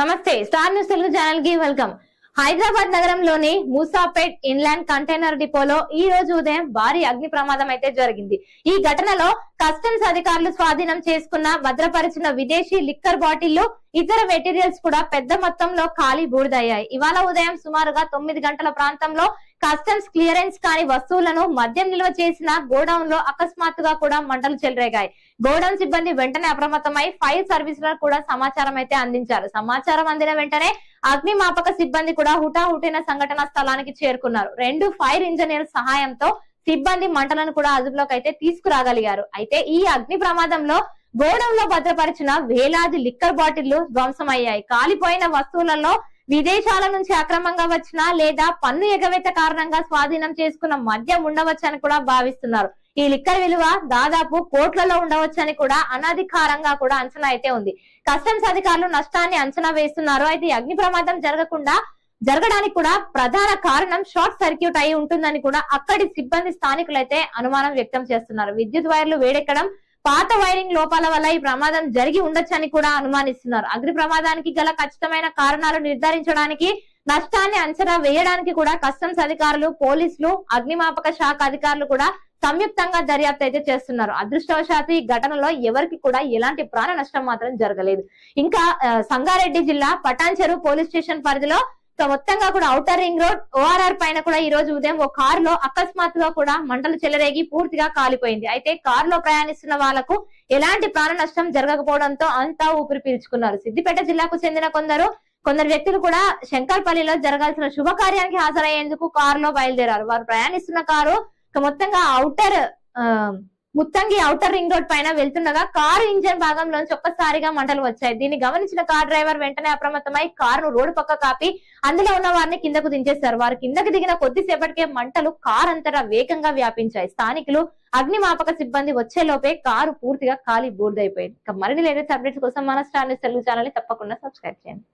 నమస్తే star news Telugu ఛానల్కి welcome. Hyderabad నగరంలోని మూసాపేట్ ఇన్లాండ్ కంటైనర్ డిపోలో ఈ రోజు ఉదయం భారీ అగ్ని ప్రమాదం అయితే జరిగింది. ఈ ఘటనలో కస్టమ్స్ అధికారులు స్వాధీనం చేసుకున్న భద్రపరిచిన విదేశీ లిక్కర్ బాటిళ్ళు ఇతర మెటీరియల్స్ కూడా పెద్ద మొత్తంలో ఖాళీ బూడిదయ్యాయి. ఇవాళ ఉదయం సుమారుగా తొమ్మిది గంటల ప్రాంతంలో కస్టమ్స్ క్లియరెన్స్ కాని వస్తువులను మద్యం నిల్వ చేసిన గోడౌన్లో అకస్మాత్తుగా కూడా మంటలు చెలరేగాయి. గోడౌన్ సిబ్బంది వెంటనే అప్రమత్తమై ఫైర్ సర్వీసులకు కూడా సమాచారం అయితే అందించారు. సమాచారం అందిన వెంటనే అగ్నిమాపక సిబ్బంది కూడా హుటాహుటిన సంఘటన స్థలానికి చేరుకున్నారు. రెండు ఫైర్ ఇంజనీర్ సహాయంతో సిబ్బంది మంటలను కూడా అదుపులోకి అయితే తీసుకురాగలిగారు. అయితే ఈ అగ్ని ప్రమాదంలో గోడౌన్లో భద్రపరిచిన వేలాది లిక్కర్ బాటిళ్ళు ధ్వంసమయ్యాయి. కాలిపోయిన వస్తువులలో విదేశాల నుంచి అక్రమంగా వచ్చిన లేదా పన్ను ఎగవేత కారణంగా స్వాధీనం చేసుకున్న మద్యం ఉండవచ్చని కూడా భావిస్తున్నారు. ఈ లిక్కర్ విలువ దాదాపు కోట్లలో ఉండవచ్చని కూడా అనధికారంగా కూడా అంచనా అయితే ఉంది. కస్టమ్స్ అధికారులు నష్టాన్ని అంచనా వేస్తున్నారు. అయితే అగ్ని ప్రమాదం జరగకుండా జరగడానికి కూడా ప్రధాన కారణం షార్ట్ సర్క్యూట్ అయి ఉంటుందని కూడా అక్కడి సిబ్బంది స్థానికులైతే అనుమానం వ్యక్తం చేస్తున్నారు. విద్యుత్ వైర్లు వేడెక్కడం పాత వైరింగ్ లోపాల వల్ల ఈ ప్రమాదం జరిగి ఉండొచ్చని కూడా అనుమానిస్తున్నారు. అగ్ని ప్రమాదానికి గల ఖచ్చితమైన కారణాలు నిర్ధారించడానికి నష్టాన్ని అంచనా వేయడానికి కూడా కస్టమ్స్ అధికారులు పోలీసులు అగ్నిమాపక శాఖ అధికారులు కూడా సంయుక్తంగా దర్యాప్తు అయితే చేస్తున్నారు. అదృష్టవశాత్తు ఈ ఘటనలో ఎవరికి కూడా ఎలాంటి ప్రాణ నష్టం మాత్రం జరగలేదు. ఇంకా సంగారెడ్డి జిల్లా పటాన్చెరు పోలీస్ స్టేషన్ పరిధిలో సో మొత్తంగా కూడా ఔటర్ రింగ్ రోడ్ ఓఆర్ఆర్ పైన కూడా ఈ రోజు ఉదయం ఒక కార్లో అకస్మాత్తుగా కూడా మంటలు చెలరేగి పూర్తిగా కాలిపోయింది. అయితే కార్లో ప్రయాణిస్తున్న వాళ్ళకు ఎలాంటి ప్రాణ నష్టం జరగకపోవడంతో అంతా ఊపిరి పీల్చుకున్నారు. సిద్దిపేట జిల్లాకు చెందిన కొందరు కొందరు వ్యక్తులు కూడా శంకర్పల్లిలో జరగాల్సిన శుభకార్యానికి హాజరయ్యేందుకు కారు లో బయలుదేరారు. వారు ప్రయాణిస్తున్న కారు మొత్తంగా outer Muthangi outer ring road పైన వెళ్తుండగా కారు ఇంజన్ భాగంలోంచి ఒక్కసారిగా మంటలు వచ్చాయి. దీన్ని గమనించిన కార్ డ్రైవర్ వెంటనే అప్రమత్తమై కారును రోడ్డు పక్క కాపి అందులో ఉన్న వారిని కిందకు దించేశారు. వారు కిందకు దిగిన కొద్దిసేపటికే మంటలు కార్ అంతటా వేగంగా వ్యాపించాయి. స్థానికులు అగ్నిమాపక సిబ్బంది వచ్చేలోపే కారు పూర్తిగా ఖాళీ బూర్దైపోయింది. ఇక మరిన్ని లేటెస్ట్ అప్డేట్స్ కోసం మన స్టార్ న్యూస్ తెలుగు ఛానల్ తప్పకుండా సబ్స్క్రైబ్ చేయండి.